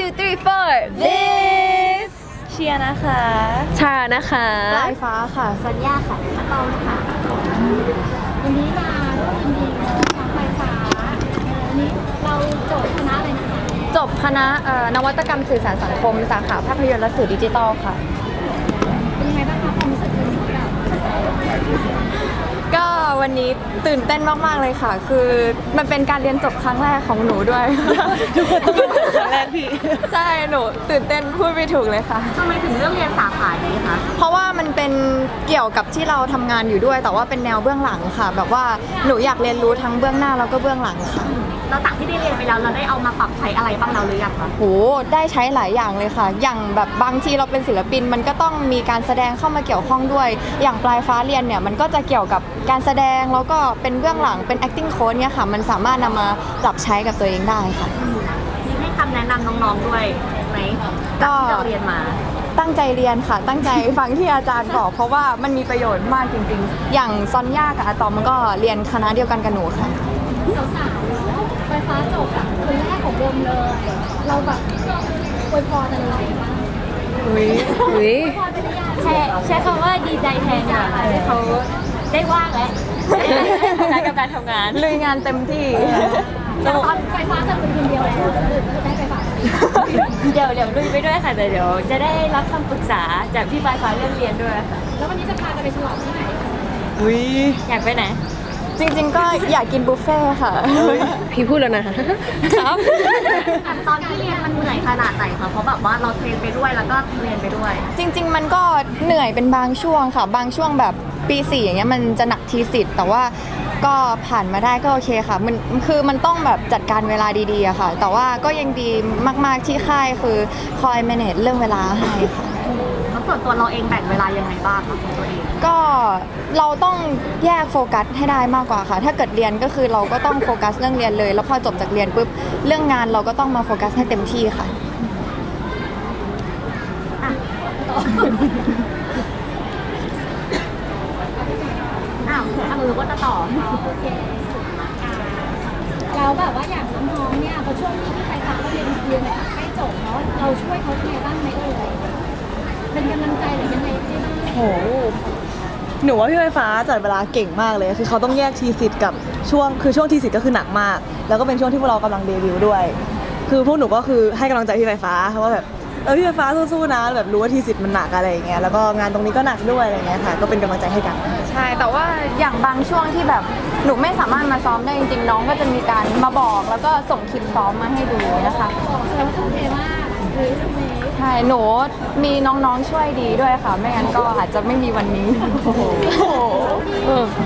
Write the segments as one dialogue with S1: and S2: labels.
S1: two three four this
S2: เชียร์นะคะ
S1: ชานะคะ
S3: ปลายฟ้าค่ะ
S2: สัญญาค่ะเราค่ะ
S4: วันนี้มาร่วมยินดีกับน้องไฟฟ้าวันนี้เราโจทย์คณะอะไรนะคะ
S3: จบคณะเอ่อนวัตกรรมสื่อสารสังคม สาขาภาพยนตร์และสื่อดิจิทัลค่ะ
S4: เป็นยังไงบ้างคะความรู้สึกเป็นแบบ
S3: ก็วันนี้ตื่นเต้นมาก ๆ เลยค่ะ คือมันเป็นการเรียนจบครั้งแรกของหนูด้วย
S2: ทุกคนต้องเป็นครั้งแรกพี่
S3: ใช่ หนูตื่นเต้นพูดไม่ถูกเลยค่ะ
S2: ทำไมถึงเลือกเรียนสาขานี้คะ
S3: เพราะว่ามันเป็นเกี่ยวกับที่เราทำงานอยู่ด้วย แต่ว่าเป็นแนวเบื้องหลังค่ะ แบบว่าหนูอยากเรียนรู้ทั้งเบื้องหน้าแล้วก็เบื้องหลังค่ะ
S2: เราจากที่ได้เรียนไปแล้วเราได้เอามาปรับใช้อะไรบ้างเราหรือยังคะ
S3: โหได้ใช้หลายอย่างเลยค่ะ อย่างแบบบางทีเราเป็นศิลปินมันก็ต้องมีการแสดงเข้ามาเกี่ยวข้องด้วย อย่างปลายฟ้าเรียนเนี่ยมันก็จะเกี่ยวกับการแสดงแล้วก็เป็นเบื้องหลังเป็น acting coach เนี่ยค่ะ มันสามารถนำมาปรับใช้กับตัวเองได้ค่ะ
S2: มีให้คำแนะนำน้องๆด้วยไหม
S3: ก็
S2: ที่เราเรียนมา
S3: ตั้งใจเรียนค่ะ ตั้งใจ ฟังที่อาจารย์บอก เพราะว่ามันมีประโยชน์มากจริงๆ อย่างซอนย่ากับอาตอมมันก็เรียนคณะเดียวกันกับหนูค่ะ
S4: สาวๆเนาะไฟฟ้าจบแบบคนแรกของวงเลย เราแบบอวยพรอะไรบ้าง
S1: อุ้ยอุ้ย
S4: อวยพรไปหรือยัง
S2: ใช้ใช้คำว่าดีใจแทนค่ะที่เขาได้ว่างแล้วได้กับการทำงาน
S3: ลุยงานเต็มที่
S4: แต่ตอนไฟฟ้าจะเป็นคนเดียวแล้วจะได้ไฟฟ้า
S2: เดี๋ยวเดี๋ยวลุยไปด้วยค่ะแต่เดี๋ยว จะได้รับคำปรึกษาจากพี่ปลายฟ้าเรื่องเรียนด้วยค่ะ
S4: แล้ววันนี้จะพากันไปฉลองที่ไหนคะ
S1: อุ้ย
S2: อยากไปไหน
S3: จริงๆ ก็อยากกินบุฟเฟ่ต์ค่ะ
S1: พี่พูดแล้วนะครับ
S2: ตอนที่เรียนมันเหนื่อยขนาดไหนคะ เพราะแบบว่าเราเทรนไปด้วยแล้วก็เรียนไปด้วย
S3: จริง ๆ มันก็เหนื่อยเป็นบางช่วงค่ะ บางช่วงแบบปีสี่อย่างเงี้ยมันจะหนักทีสิทธิ์แต่ว่าก็ผ่านมาได้ก็โอเคค่ะ มันคือมันต้องแบบจัดการเวลาดีๆอะค่ะ แต่ว่าก็ยังดีมากๆที่ค่ายคือคอย manage เรื่องเวลาให้ค่ะ
S2: แล้วส่วนตัวเราเองแบ่งเวลายังไงบ้างคะของตัวเอง
S3: ก็เราต้องแยกโฟกัสให้ได้มากกว่าค่ะ ถ้าเกิดเรียนก็คือเราก็ต้องโฟกัสเรื่องเรียนเลย แล้วพอจบจากเรียนปุ๊บเรื่องงานเราก็ต้องมาโฟกัสให้เต็มที่ค่ะ
S2: อ้าวทางมือก็จะต่อ
S4: โอเคแล้วแบบว่าอย่างน้องๆเนี่ยพอช่วงที่พี่ไฟฟ้าเขาเรียนเรียนแบบใกล้จบเนาะเราช่วยเขายังไงบ้างไหมเอ่ย เป็นกำลังใจหรือยังไงได้บ้าง
S5: โห หนูว่าพี่ไฟฟ้าจัดเวลาเก่งมากเลย คือเขาต้องแยกทีสิทธิ์กับช่วง คือช่วงทีสิทธิ์ก็คือหนักมาก แล้วก็เป็นช่วงที่พวกเรากำลังเดบิวต์ด้วย คือพวกหนูก็คือให้กำลังใจพี่ไฟฟ้าว่าแบบ เออพี่ไฟฟ้าสู้ๆนะ แบบรู้ว่าทีสิทธิ์มันหนักอะไรอย่างเงี้ย แล้วก็งานตรงนี้ก็หนักด้วยอะไรเงี้ยค่ะ ก็เป็นกำลังใจให้กัน
S3: ใช่ แต่ว่าอย่างบางช่วงที่แบบหนูไม่สามารถมาซ้อมได้จริงๆน้องก็จะมีการมาบอกแล้วก็ส่งคลิปซ้อมมาให้ดูนะคะ
S4: บอกแสดงว่าทุ่มเทมากหรือทำไม
S3: ใช่หนูมีน้องๆช่วยดีด้วยค่ะ ไม่งั้นก็อาจจะไม่มีวันนี้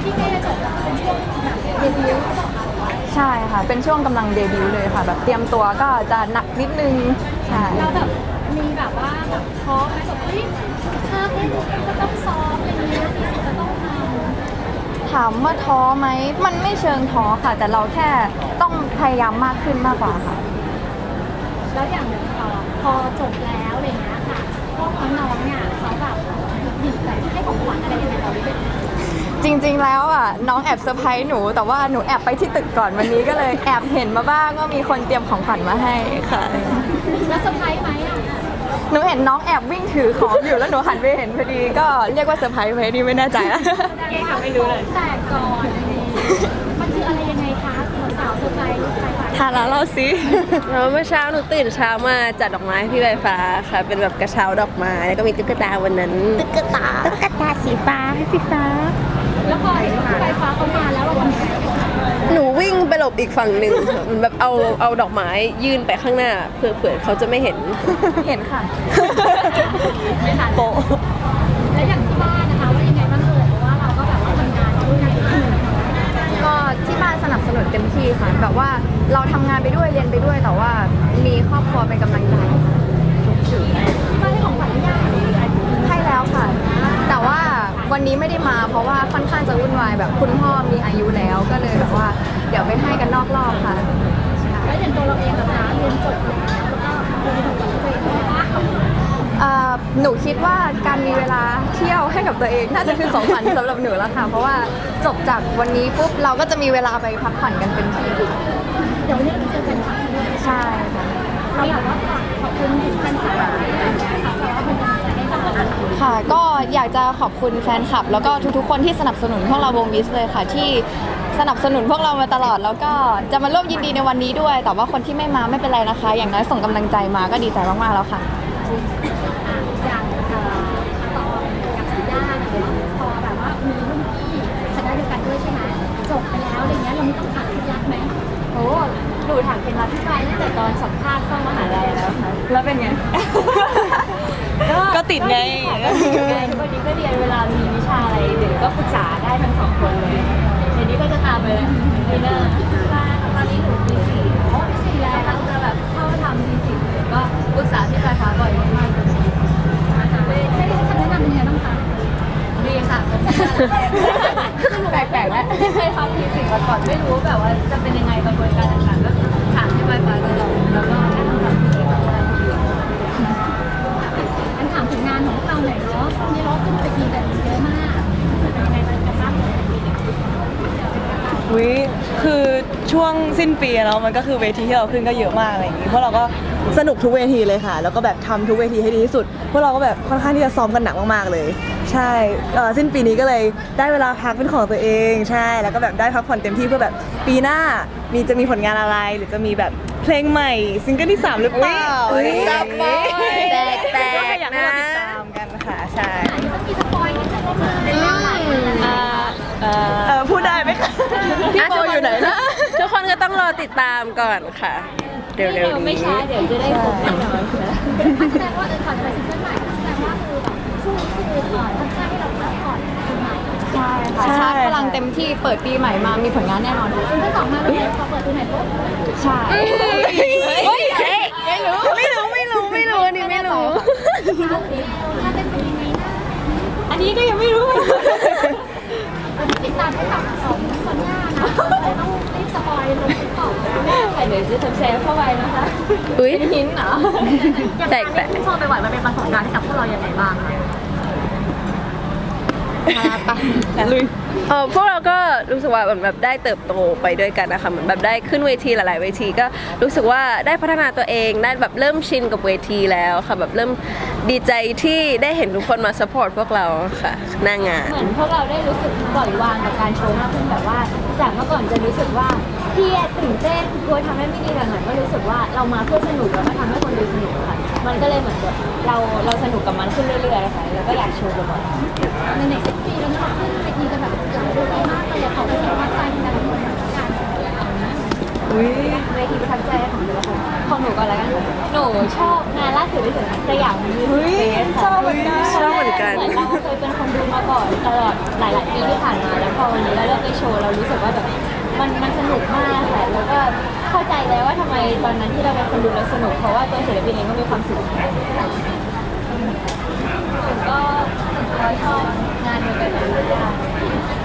S4: ที่ใกล้จะจบแล้วเป็นช่วงแบบเรียนรู้
S3: ใช่ค่ะ เป็นช่วงกำลังเดบิวต์เลยค่ะ แบบเตรียมตัวก็จะหนักนิดนึงใช่
S4: เราแบบมีแบบว่าแบบท้อไหมแบบเฮ้ยถ้าเล่นก็ต้องซ้อมอะไรเงี้ยที่สุดก็ต้องทำ
S3: ถามว่าท้อไหมมันไม่เชิงท้อค่ะ แต่เราแค่ต้องพยายามมากขึ้นมากกว่าค่ะ
S4: แล้วอย่างเอ่อพอจบแล้วอะไรอย่างเงี้ยค่ะพวกน้องๆเนี่ยเขาแบบหยิบแบบให้ของขวัญอะไรยังไงเราหรือเปล่า
S3: จริงๆ แล้วอะน้องแอบเซอร์ไพรส์หนู แต่ว่าหนูแอบไปที่ตึกก่อนวันนี้ก็เลยแอบเห็นมาบ้างว่ามีคนเตรียมของขวัญมาให้ค่ะ
S4: แล้วเซอร์ไพรส์ไหมอะ
S3: หนูเห็นน้องแอบวิ่งถือของอยู่แล้วหนูหันไปเห็นพอดีก็เรียกว่าเซอร์ไพรส์ไหมนี่ไม่แน่ใจอะ
S2: เก๋ค่ะไม่รู้เลย
S4: แต่ก่อนอะไรอย่างเงี้ยมันคืออะไรยังไงคะสาวๆเซอร์ไพรส์ลูกชายฝ่าย
S1: ทานแล้วเราสิแล้วเมื่อเช้าหนูตื่นเช้ามาจัดดอกไม้ให้พี่ใบฟ้าค่ะ เป็นแบบกระเช้าดอกไม้แล้วก็มีตุ๊กตาวันนั้น ตุ๊กตาตุ๊กตาสีฟ้าสีฟ้า
S4: แล้วพอเห็นว่าพี่ไฟฟ้าเขามาแล้วเราทำยังไง
S1: หนูวิ่งไปหลบอีกฝั่งหนึ่งค่ะเหมือนแบบเอาเอาดอกไม้ยื่นไปข้างหน้าเผื่อเผื่อเขาจะไม่เห็น
S3: เห็นค่ะ
S2: ไม่ทัน
S1: โปะ
S4: แล้วอย่างที่บ้านนะคะว่ายังไงบ้างเอ่ยเพราะว่าเราก็แบบว่าทำงานด้วย
S3: ก็ที่บ้านสนับสนุนเต็มที่ค่ะแบบว่า เราทำงานไปด้วยเรียนไปด้วยแต่ว่ามีครอบครัวเป็นกำลังใจทุกสิ่ง
S4: ที่บ้านให้ของขวัญหรือยัง
S3: ให้แล้วค่ะ แต่ว่าวันนี้ไม่ได้มาเพราะว่าค่อนข้างจะวุ่นวายแบบคุณพ่อมีอายุแล้วก็เลยแบบว่า เดี๋ยวไปให้กันนอกรอบค่ะ
S4: แล้วอย่างตัวเราเองนะคะเรียนจบแล้วแล้วก็เรีของขวัญตัวเองด้วยว่า
S3: เอ่อหนูคิดว่าการมีเวลาเที่ยวให้กับตัวเองน่าจะคือของขวัญสำหรับหนูแล้วค่ะ เพราะว่าจบจากวันนี้ปุ๊บเราก็จะมีเวลาไปพักผ่อนกันเป็นที่
S4: เดี๋ยวนี้เจอกันค่ะ
S3: ใช่ค่ะ
S4: เราอกว่าขอบคุณแฟนคลับค่ะก็
S3: อยากจะขอบคุณแฟนคลับ แล้วก็ทุกๆคนที่สนับสนุนพวกเราวงวิสเลยค่ะ ที่สนับสนุนพวกเรามาตลอดแล้วก็จะมาร่วมยินดีในวันนี้ด้วย แต่ว่าคนที่ไม่มาไม่เป็นไรนะคะ อย่างน้อยส่งกำลังใจมาก็ดีใจมากๆแล้วค่ะ
S4: จบไปแล้วอะไรเงี้ยเราไม่ต้อง
S2: โอ้หนูถามเคล็ดลับพี่ไปตั้งแต่ตอนสัมภาษณ์เข้ามหาลัยแล้วค่ะ
S3: แล้วเป็นไง
S5: ก็ติดไง
S2: วันนี้ก็เรียนเวลามีวิชาอะไร
S4: หน่อยเนาะมีร้องขึ้นไปทีกันเยอะมากเป็นยังไงกันบ้าง
S5: วิคือช่วงสิ้นปีอะเนาะมันก็คือเวทีที่เราขึ้นก็เยอะมากอะไรอย่างงี้พวกเราก็สนุกทุกเวทีเลยค่ะ แล้วก็แบบทำทุกเวทีให้ดีที่สุดพวกเราก็แบบค่อนข้างที่จะซ้อมกันหนักมากๆเลย ใช่เอ่อสิ้นปีนี้ก็เลยได้เวลาพักเป็นของตัวเอง ใช่ แล้วก็แบบได้พักผ่อนเต็มที่เพื่อแบบปีหน้ามีจะมีผลงานอะไร หรือจะมีแบบเพลงใหม่ซิงเกิลที่สามหรือเปล่า
S1: อุ๊ย
S5: จับไป
S1: แตกแตก
S5: ก็อยากให้เรา
S1: นะ
S5: ติดตามกัน ค่ะใช่
S4: มีสปอยนิดนึงว่ามันเป็นเรื่องอะไร
S5: เออพูดได้ไหมคะพี่โบอยู่ไหนนะ
S1: ทุกคนก็ต้องรอติดตามก่อนค่ะ เร็วๆ
S2: ไม่
S1: นี้
S2: ช้าเดี๋ยวจะได้พบแน่นอนค่ะ
S4: แสดงว่าเออก่อนจะไปซิงเกิลใหม่แสดงว่าคือแบบช่วงนี้คือเอ่อทำค่ายให้เราพักผ่อนคนใหม่
S3: ใช่ค่ะ
S5: ใช่
S3: ชาร์จพลังเต็มที่เปิดปีใหม่มามีผลงานแน่นอนค่ะ
S4: ซิงเกิลสองมาแล้วพอเปิดตัวไหนปุ๊บ
S3: ใช่
S1: เฮ้ยไม่รู้ไม่รู้ไม่รู้ไม่รู้อั นนี่ไม่รู้
S4: ถ้าเป็นเป็นยังไงนะ
S2: อันนี้ก็ยังไม่รู้
S4: เราติดตามให้กับสองซอนย่านะต้องรีบสปอยลงติ๊กต็อกนะ
S2: ใครเดี๋ยวจะทำแซมเข้าไปนะคะ
S1: อุ้ย
S2: เป็นหินเหรอ
S1: แตกแตก
S2: ชอบไปบ่อยมันเป็นประสบการณ์ให้กับพวกเราอย่างไรบ้างคะ
S5: ลุย
S1: เออพวกเราก็รู้สึกว่าเหมือนแบบได้เติบโตไปด้วยกันนะคะเหมือนแบบได้ขึ้นเวทีหลาย ๆ เวทีก็รู้สึกว่าได้พัฒนาตัวเองได้แบบเริ่มชินกับเวทีแล้วค่ะแบบเริ่มดีใจที่ได้เห็นทุกคนมาสปอร์ตพวกเราค่ะหน้างาน
S2: เหมือนพวกเราได้รู้สึกปล่อยวางกับการโชว์มากขึ้นแบบว่า จากเมื่อก่อนจะรู้สึกว่า เครียดตื่นเต้นกลัวทำให้ไม่ดีแต่เหมือนก็รู้สึกว่าเรามาเพื่อสนุกแล้วก็ทำให้คนดูสนุกค่ะ มันก็เลยเหมือนแบบเราเราสนุกกับมันขึ้นเรื่อยๆค่ะแล้วก็อยากโชว์บ่อยๆ
S4: ในในสิบปีแล้วเราขึ้นไปทีกันแบบหลายเวทีมากเลยขอเป็นกำลังใจในแต่ละคนเหมือนกัน
S5: อุ้ย
S2: เวทีประทับใจของหนูละของหนูก่อนแล้วกันหนูชอบงานล่าสุดที่สุดสยามมิวสิกเฟสชอบเหมือนกัน
S1: ชอบเหมือนกัน
S2: เหมือนเราเคยเป็นคนดูมาก่อนตลอดหลาย ๆ ปีที่ผ่านมาแล้วพอวันนี้เราเลือกไปโชว์เรารู้สึกว่าแบบ มันมันสนุกมากค่ะแล้วก็เข้าใจแล้วว่าทำไมตอนนั้นที่เราเป็นคนดูแล้วสนุกเพราะว่าตัวศิลปินเองก็มีความสุขก็เราชอบงานเดียวกันเลยค่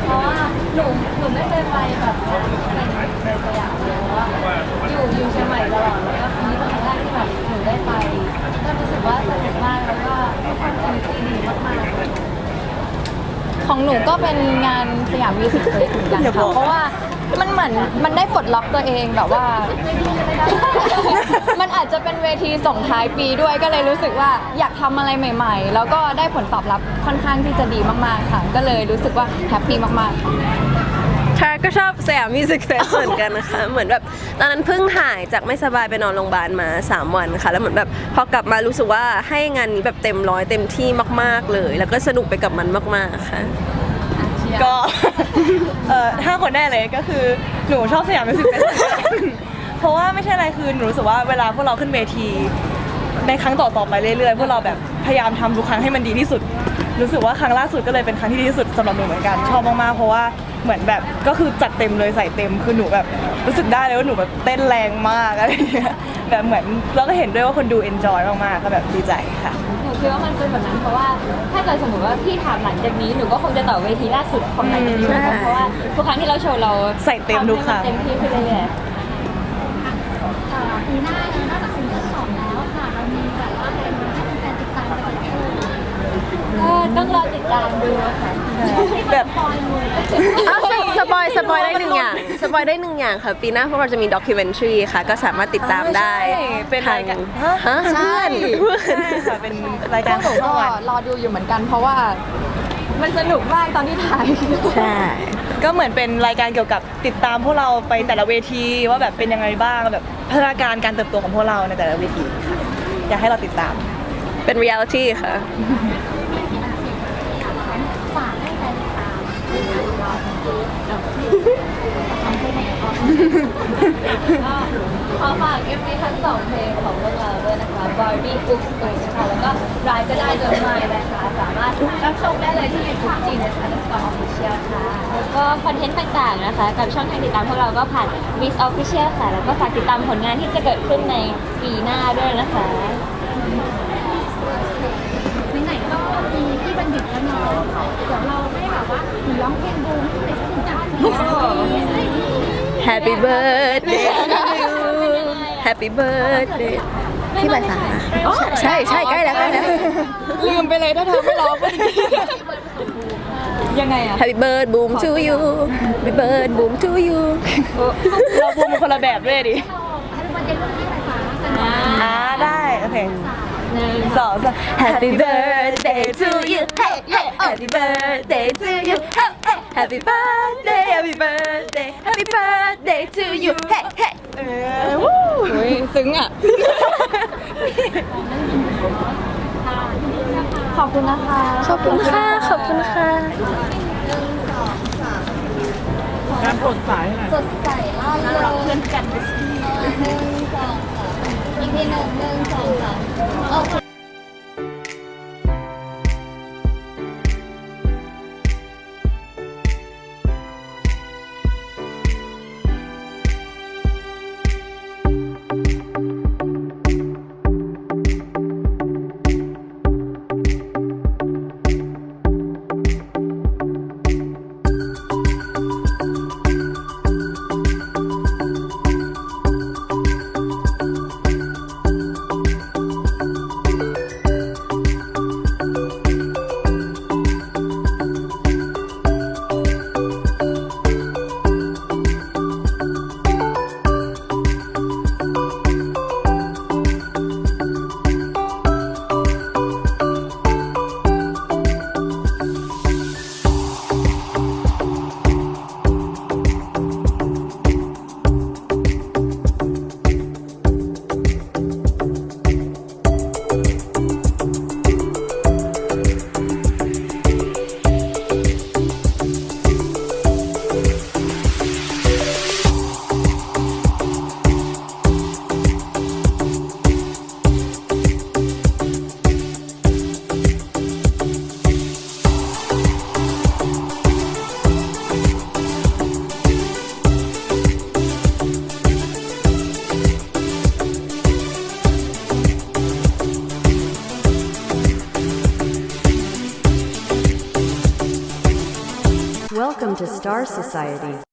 S2: เพราะว่าหนูหนูไม่เคยไปแบบเป็นสยามเลยเพราะว่าอยู่อยู่เชียงใหม่ตลอดแล้วก็ครั้งนี้เป็นครั้งแรกที่แบบหนูได้ไป ก็รู้สึกว่าสนุกมากแล้วก็ทุกคนเป็นที่ดีมากๆ
S3: ของหนูก็เป็นงานสยามมิวสิกเฟสเหมือนกัน
S5: อย่าบ
S3: ค่ะเพราะว่า มันเหมือนมันได้ปลดล็อกตัวเองแบบว่า มันอาจจะเป็นเวทีส่งท้ายปีด้วยก็เลยรู้สึกว่าอยากทำอะไรใหม่ ๆ แล้วก็ได้ผลตอบรับค่อนข้างที่จะดีมากๆค่ะก็เลยรู้สึกว่าแฮปปี้มากๆ ค่ะ
S1: ค่ก็ชอบสยามมิวสิกเฟสเหมือนกันนะคะ เหมือนแบบตอนนั้นเพิ่งหายจากไม่สบายไปนอนโรงพยาบาลมา 3 วันค่ะ แล้วเหมือนแบบพอกลับมารู้สึกว่าให้งานนี้แบบเต็มร้อยเต็มที่มาก ๆเลย แล้วก็สนุกไปกับมันมากๆค่ะ
S5: ก็เอ่อถ้าคนได้เลยก็คือหนูชอบสยามมิวสิกเฟสเพราะว่าไม่ใช่อะไรคือหนูรู้สึกว่าเวลาพวกเราขึ้นเวที ในครั้งต่อๆไปเรื่อยๆพวกเราแบบพยายามทำทุกครั้งให้มันดีที่สุด รู้สึกว่าครั้งล่าสุดก็เลยเป็นครั้งที่ดีที่สุดสำหรับหนูเหมือนกันชอบมากๆเพราะว่า เหมือนแบบก็คือจัดเต็มเลยใส่เต็มคือหนูแบบรู้สึกได้เลยว่าหนูแบบเต้นแรงมากอะไรอย่างเงี้ยแบบเหมือนเราก็เห็นด้วยว่าคนดูเอนจอยมากๆก็แบบดีใจค่ะ
S2: หนูคิดว่ามันเป็นแบบนั้นเพราะว่าถ้าเกิดสมมติว่าพี่ถามหลังจากนี้หนูก็คงจะต่อเวทีล่าสุดของหลังจากนี้เหมือนกันเพราะว่าทุกครั้งที่เราโชว์เรา
S5: ใส่เต็มทุกครั้ง
S2: ทำให้นเต็มที่ขึ้นเรื่อย
S4: เอ่อปีหน้าเนี่ยนอกจากซิงเกิลสองแล้วค่ะ เรามีแบบว่าอะไรมาให้แฟนๆติดตามกันอีกเพิ่ม
S2: ก็ต้องรอติดตามดูค่ะ
S5: แบบ
S4: ปอยมือ
S1: อ้าวสปอยสปปอยได้หนึ่งอย่างสปอยได้หนึ่งอย่างค่ะ ปีหน้าพวกเราจะมีด็อกิเมนทรีค่ะ ก็สามารถติดตามได้
S5: ใช่เป็นรายการ
S1: ทงฮะ
S3: ใช่
S1: เพื่อน
S5: ใช่ค่ะ เป็นรายการของช่อง
S3: ก็
S5: วัน
S3: รอดูอยู่เหมือนกันเพราะว่า มันสนุกมากตอนที่ถ่าย
S1: ใช่
S5: ก็เหมือนเป็นรายการเกี่ยวกับติดตามพวกเราไปแต่ละเวทีว่าแบบเป็นยังไงบ้างแบบพัฒนาการการเติบโตของพวกเราในแต่ละเวทีค่ะอยากให้เราติดตาม
S1: เป็นเรียลิตี้ค่ะ
S4: ฝากให้แฟนติดตาม
S2: ขอฝาก MV ทั้งสองเพลงของพวกเราด้วยนะคะ Barbie Oops Oops ค่ะแล้วก็ Ride ก็ได้โดยไม่นะคะ สามารถรับชมได้เลยที่ YouTube จริงนะคะและ Star Official ค่ะ
S6: แล้วก็คอนเทนต์ต่างๆนะคะ กับช่องทางติดตามพวกเราก็ผ่าน Miss Official ค่ะ แล้วก็ฝากติดตามผลงานที่จะเกิดขึ้นในปีหน้าด้วยนะคะ
S4: ไหนๆก็มีที่บันดึกแล้วเนาะเดี๋ยวเราให้แบบว่าหนูร้องเพลงบูมให้เลยสักหนึ่งจังหวะ
S1: Happy birthday to you Happy birthday ที่ใบฟ้าใช่ใช่ใกล้แล้วใกล้แล้ว
S3: ลืมไปเลยถ้าเธอไม่ร้องก็ยังไงอะ
S1: Happy birthday boom to you Happy birthday boom to you
S5: เราพูดเป็นคนละแบบด้วยดิ
S4: ให้เป็นวันเด็กที่ไหนคะกันนะ
S5: อ่าได้ โอเคหนึ่งสองสาม
S1: Happy birthday to you hey hey Happy birthday to you hey hey Happy birthday Happy birthday Happy birthday to you hey hey
S5: เออวู้
S3: โอ้ยซึ้งอะ ขอบคุณนะคะ
S1: ขอบคุณค่ะ ขอบคุณค่ะ
S4: สดใสล่าเริงเพื่อนกันหนึ่งสองสามอีกทีหนึ่งหนึ่งสอง
S7: Society.